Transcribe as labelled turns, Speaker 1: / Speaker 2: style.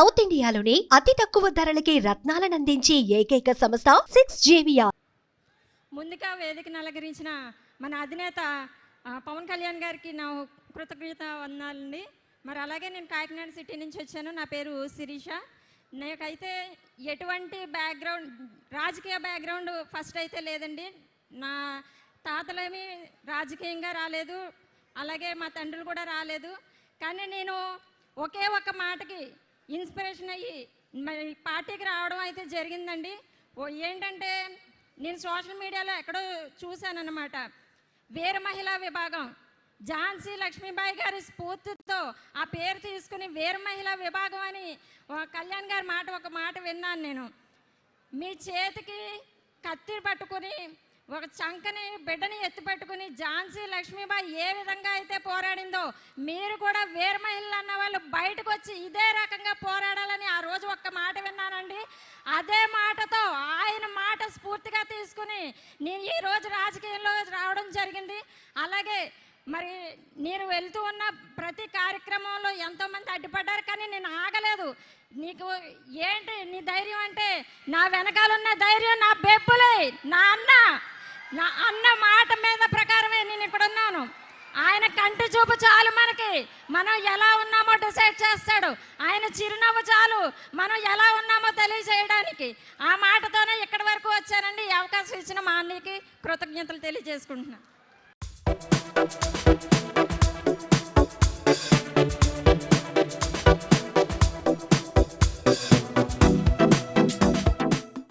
Speaker 1: South ఇండియాలోని అతి తక్కువ ధరలకి రత్నాలనందించే ఏకైక సంస్థ సిక్స్ జేవియా
Speaker 2: ముందుగా వేదికను అలంకరించిన మన అధినేత పవన్ కళ్యాణ్ గారికి నా కృతజ్ఞత వందాలండి మరి అలాగే నేను కాకినాడ సిటీ నుంచి వచ్చాను. నా పేరు శిరీష. నాకైతే ఎటువంటి బ్యాక్గ్రౌండ్ రాజకీయ బ్యాక్గ్రౌండ్ ఫస్ట్ అయితే లేదండి. నా తాతలేమి రాజకీయంగా రాలేదు. అలాగే మా తండ్రులు కూడా రాలేదు. కానీ నేను ఒకే ఒక మాటకి ఇన్స్పిరేషన్ అయ్యి మరి పార్టీకి రావడం అయితే జరిగిందండి. ఓ ఏంటంటే నేను సోషల్ మీడియాలో ఎక్కడో చూశానన్నమాట. వీర మహిళా విభాగం. ఝాన్సీ లక్ష్మీబాయి గారి స్ఫూర్తితో ఆ పేరు తీసుకుని వీర మహిళా విభాగం అని కళ్యాణ్ గారి మాట ఒక మాట విన్నాను నేను. మీ చేతికి కత్తి పట్టుకుని ఒక చంకని బిడ్డని ఎత్తిపెట్టుకుని ఝాన్సీ లక్ష్మీబాయి ఏ విధంగా అయితే పోరాడిందో మీరు కూడా వీర మహిళలు అన్న వాళ్ళు బయటకు వచ్చి ఇదే రకంగా పోరాడాలని ఆ రోజు ఒక్క మాట విన్నానండి. అదే మాటతో ఆయన మాట స్ఫూర్తిగా తీసుకుని నేను ఈ రోజు రాజకీయంలో రావడం జరిగింది. అలాగే మరి నేను వెళ్తూ ఉన్న ప్రతి కార్యక్రమంలో ఎంతోమంది అడ్డుపడ్డారు కానీ నేను ఆగలేదు. నీకు ఏంటి నీ ధైర్యం అంటే నా వెనకాలన్న ధైర్యం నా బెబ్బులే నా అన్న. నా అన్న మాట మీద ప్రకారమే నేను ఇక్కడ ఉన్నాను. ఆయన కంటి చూపు చాలు మనకి. మనం ఎలా ఉన్నామో డిసైడ్ చేస్తాడు. ఆయన చిరునవ్వు చాలు. మనం ఎలా ఉన్నామో తెలియజేయడానికి. ఆ మాటతోనే ఇక్కడి వరకు వచ్చానండి. అవకాశం ఇచ్చిన మా అన్నీకి కృతజ్ఞతలు తెలియజేసుకుంటున్నాను Thank you.